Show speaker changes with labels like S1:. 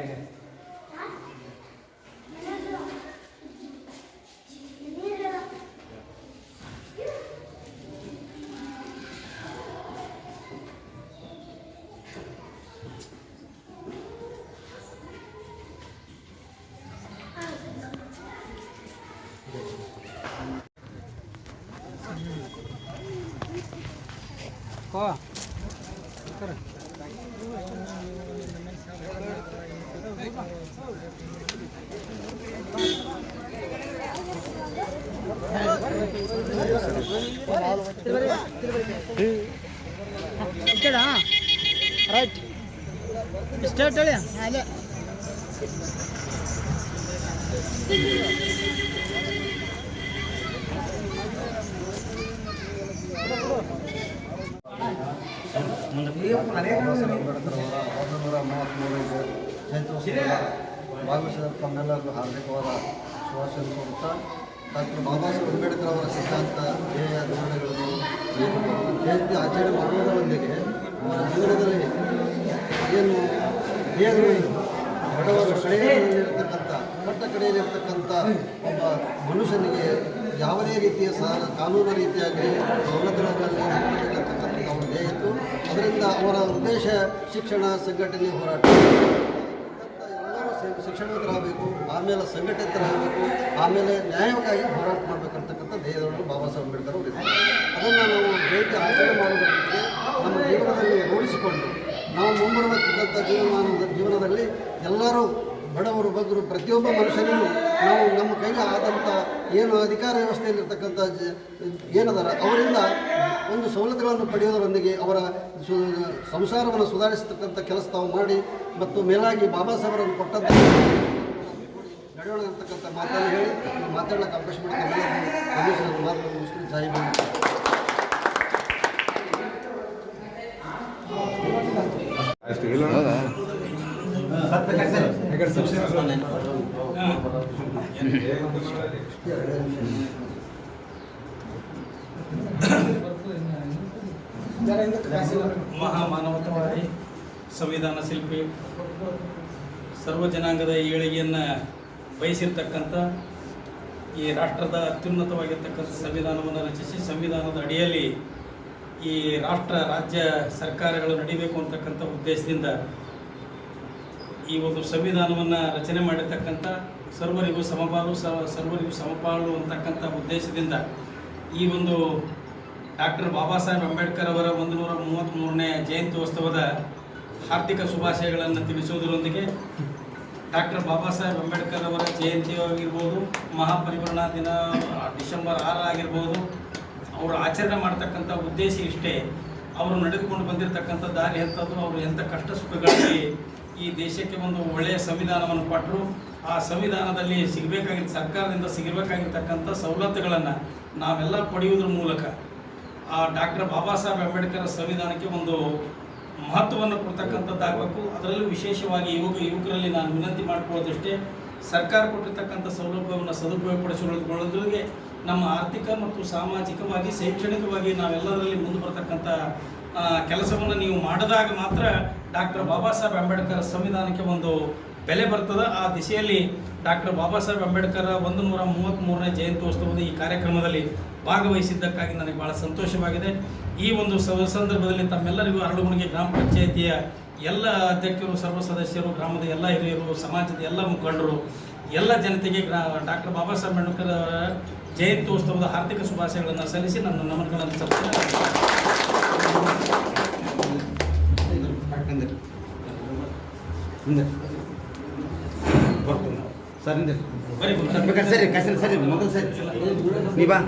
S1: pega. ఇక్కడా
S2: right state అదే ముందు ಜಯಂತ್ಯೋತ್ಸವ ಭಾಗವಹಿಸಿದ ತಮ್ಮೆಲ್ಲರಿಗೂ ಹಾರ್ದಿಕವಾದ ಶುಭಾಶಯ ಕೋರುತ್ತಾ, ಡಾಕ್ಟರ್ ಬಾಬಾ ಸಾಹೇಬ್ ಅಂಬೇಡ್ಕರ್ ಅವರ ಸಿದ್ಧಾಂತ, ಧ್ಯೇಯ ಧೋರಣೆಗಳನ್ನು ಜಯಂತಿ ಆಚರಣೆ ಮಾಡುವುದರೊಂದಿಗೆ ಅವರ ಜೀವನದಲ್ಲಿ ಏನು ಧ್ಯೇಯಗಳು, ಬಡವರು ಕಡೆಯಲ್ಲಿರ್ತಕ್ಕಂಥ, ಕಟ್ಟ ಕಡೆಯಲ್ಲಿರ್ತಕ್ಕಂಥ ಒಬ್ಬ ಮನುಷ್ಯನಿಗೆ ಯಾವುದೇ ರೀತಿಯ ಸಹ ಕಾನೂನು ರೀತಿಯಾಗಿ ಸವಲತ್ತುಗಳಲ್ಲಿ ನೀಡತಕ್ಕಂಥದ್ದು ಅವರ ಧ್ಯೇಯ ಇತ್ತು. ಅದರಿಂದ ಅವರ ಉದ್ದೇಶ ಶಿಕ್ಷಣ, ಸಂಘಟನೆ, ಹೋರಾಟ. ಶಿಕ್ಷಣವಂತರಾಗಬೇಕು ಆಮೇಲೆ ಸಂಘಟಿತರಾಗಬೇಕು, ಆಮೇಲೆ ನ್ಯಾಯಕ್ಕಾಗಿ ಹೋರಾಟ ಮಾಡಬೇಕಂತಕ್ಕಂಥ ಧ್ಯೇಯದೊಳಗೆ ಬಾಬಾ ಸಾಹೇಬ್ ಅಂಬೇಡ್ಕರ್ ಅವರು ಇದ್ದಾರೆ. ಅದನ್ನು ನಾವು ಭೇಟಿ ಆಚರಣೆ ಮಾಡುವುದಕ್ಕೆ ನಮ್ಮ ಜೀವನದಲ್ಲಿ ರೂಢಿಸಿಕೊಂಡು, ನಾವು ಮುಂಬರುವಂಥ ಜೀವಮಾನದ ಜೀವನದಲ್ಲಿ ಎಲ್ಲರೂ ಬಡವರು, ಬಗ್ಗರು, ಪ್ರತಿಯೊಬ್ಬ ಮನುಷ್ಯನಿಗೂ ನಾವು ನಮ್ಮ ಕೈಲಿ ಆದಂಥ ಏನು ಅಧಿಕಾರ ವ್ಯವಸ್ಥೆಯಲ್ಲಿರ್ತಕ್ಕಂಥ ಏನದಾರ, ಅವರಿಂದ ಒಂದು ಸವಲತ್ತುಗಳನ್ನು ಪಡೆಯೋದರೊಂದಿಗೆ ಅವರ ಸು, ಸಂಸಾರವನ್ನು ಸುಧಾರಿಸತಕ್ಕಂಥ ಕೆಲಸ ತಾವು ಮಾಡಿ ಮತ್ತು ಮೇಲಾಗಿ ಬಾಬಾ ಸಾಹೇಬರನ್ನು ಕೊಟ್ಟಂಥ ನಡೆಯೋಣ ಅಂತಕ್ಕಂಥ ಮಾತನ್ನು ಹೇಳಿ ಮಾತಾಡೋಕ್ಕೆ ಅವಕಾಶ ಮಾಡ್ತಾರೆ ಮಾತು ಜೈ ಭೀಮ್.
S3: ಮಹಾಮಾನವತಾವಾದಿ ಸಂವಿಧಾನ ಶಿಲ್ಪಿ, ಸರ್ವ ಜನಾಂಗದ ಏಳಿಗೆಯನ್ನು ಬಯಸಿರ್ತಕ್ಕಂಥ ಈ ರಾಷ್ಟ್ರದ ಅತ್ಯುನ್ನತವಾಗಿರ್ತಕ್ಕಂಥ ಸಂವಿಧಾನವನ್ನು ರಚಿಸಿ, ಸಂವಿಧಾನದ ಅಡಿಯಲ್ಲಿ ಈ ರಾಷ್ಟ್ರ, ರಾಜ್ಯ ಸರ್ಕಾರಗಳು ನಡಿಬೇಕು ಅಂತಕ್ಕಂಥ ಉದ್ದೇಶದಿಂದ ಈ ಒಂದು ಸಂವಿಧಾನವನ್ನು ರಚನೆ ಮಾಡಿರ್ತಕ್ಕಂಥ ಸರ್ವರಿಗೂ ಸಮಪಾಲು ಸರ್ವರಿಗೂ ಸಮಪಾಲು ಅಂತಕ್ಕಂಥ ಉದ್ದೇಶದಿಂದ ಈ ಒಂದು ಡಾಕ್ಟರ್ ಬಾಬಾ ಸಾಹೇಬ್ ಅಂಬೇಡ್ಕರ್ ಅವರ ಒಂದು ನೂರ ಮೂವತ್ತ್ಮೂರನೇ ಜಯಂತ್ಯೋತ್ಸವದ ಹಾರ್ದಿಕ ಶುಭಾಶಯಗಳನ್ನು ತಿಳಿಸುವುದರೊಂದಿಗೆ ಡಾಕ್ಟರ್ ಬಾಬಾ ಸಾಹೇಬ್ ಅಂಬೇಡ್ಕರ್ ಅವರ ಜಯಂತಿ ಆಗಿರ್ಬೋದು ಮಹಾಪರಿವರ್ಣಾ ದಿನ, ಡಿಸೆಂಬರ್ ಆರು ಆಗಿರ್ಬೋದು, ಅವರು ಆಚರಣೆ ಮಾಡ್ತಕ್ಕಂಥ ಉದ್ದೇಶ ಇಷ್ಟೇ. ಅವರು ನಡೆದುಕೊಂಡು ಬಂದಿರತಕ್ಕಂಥ ದಾರಿ ಎಂಥದ್ದು ಅವರು ಎಂಥ ಕಷ್ಟ ಸುಖಗಳಲ್ಲಿ ಈ ದೇಶಕ್ಕೆ ಒಂದು ಒಳ್ಳೆಯ ಸಂವಿಧಾನವನ್ನು ಕೊಟ್ಟರು ಆ ಸಂವಿಧಾನದಲ್ಲಿ ಸಿಗಬೇಕಾಗಿ, ಸರ್ಕಾರದಿಂದ ಸಿಗಬೇಕಾಗಿರ್ತಕ್ಕಂಥ ಸವಲತ್ತುಗಳನ್ನು ನಾವೆಲ್ಲ ಪಡೆಯುವುದ್ರ ಮೂಲಕ ಆ ಡಾಕ್ಟರ್ ಬಾಬಾ ಸಾಹೇಬ್ ಅಂಬೇಡ್ಕರ್ ಸಂವಿಧಾನಕ್ಕೆ ಒಂದು ಮಹತ್ವವನ್ನು ಕೊಡ್ತಕ್ಕಂಥದ್ದಾಗಬೇಕು. ಅದರಲ್ಲೂ ವಿಶೇಷವಾಗಿ ಯುವಕ, ಯುವಕರಲ್ಲಿ ನಾನು ವಿನಂತಿ ಮಾಡಿಕೊಳ್ಳೋದಷ್ಟೇ. ಸರ್ಕಾರ ಕೊಟ್ಟಿರ್ತಕ್ಕಂಥ ಸೌಲಭ್ಯವನ್ನು ಸದುಪಯೋಗಪಡಿಸಿಕೊಳ್ಳೋದ್ರೊಳಗೆ ನಮ್ಮ ಆರ್ಥಿಕ ಮತ್ತು ಸಾಮಾಜಿಕವಾಗಿ, ಶೈಕ್ಷಣಿಕವಾಗಿ ನಾವೆಲ್ಲರಲ್ಲಿ ಮುಂದೆ ಬರ್ತಕ್ಕಂಥ ಕೆಲಸವನ್ನು ನೀವು ಮಾಡಿದಾಗ ಮಾತ್ರ ಡಾಕ್ಟರ್ ಬಾಬಾ ಸಾಹೇಬ್ ಅಂಬೇಡ್ಕರ್ ಸಂವಿಧಾನಕ್ಕೆ ಒಂದು ಬೆಲೆ ಬರ್ತದೆ. ಆ ದಿಸೆಯಲ್ಲಿ ಡಾಕ್ಟರ್ ಬಾಬಾ ಸಾಹೇಬ್ ಅಂಬೇಡ್ಕರ್ ಒಂದು ನೂರ ಮೂವತ್ತ್ಮೂರನೇ ಜಯಂತ್ಯೋತ್ಸವದ ಈ ಕಾರ್ಯಕ್ರಮದಲ್ಲಿ ಭಾಗವಹಿಸಿದ್ದಕ್ಕಾಗಿ ನನಗೆ ಭಾಳ ಸಂತೋಷವಾಗಿದೆ. ಈ ಒಂದು ಸಂದರ್ಭದಲ್ಲಿ ತಮ್ಮೆಲ್ಲರಿಗೂ ಅರಳುಗುಣಿಗೆ ಗ್ರಾಮ ಪಂಚಾಯಿತಿಯ ಎಲ್ಲ ಅಧ್ಯಕ್ಷರು, ಸರ್ವ ಸದಸ್ಯರು, ಗ್ರಾಮದ ಎಲ್ಲ ಹಿರಿಯರು, ಸಮಾಜದ ಎಲ್ಲ ಮುಖಂಡರು, ಎಲ್ಲ ಜನತೆಗೆ ಗ್ರಾ, ಡಾಕ್ಟರ್ ಬಾಬಾ ಸಾಹೇಬ್ ಅಂಬೇಡ್ಕರ್ ಜಯಂತ್ಯೋತ್ಸವದ ಹಾರ್ದಿಕ ಶುಭಾಶಯಗಳನ್ನು ಸಲ್ಲಿಸಿ ನನ್ನ ನಮನಗಳನ್ನು
S4: ಸಲ್ಲಿಸಿದೆ
S3: ಬರೀ
S4: ಸರಿ ಸರಿ. ಮೊದಲು ಸರಿ ನೀವಾ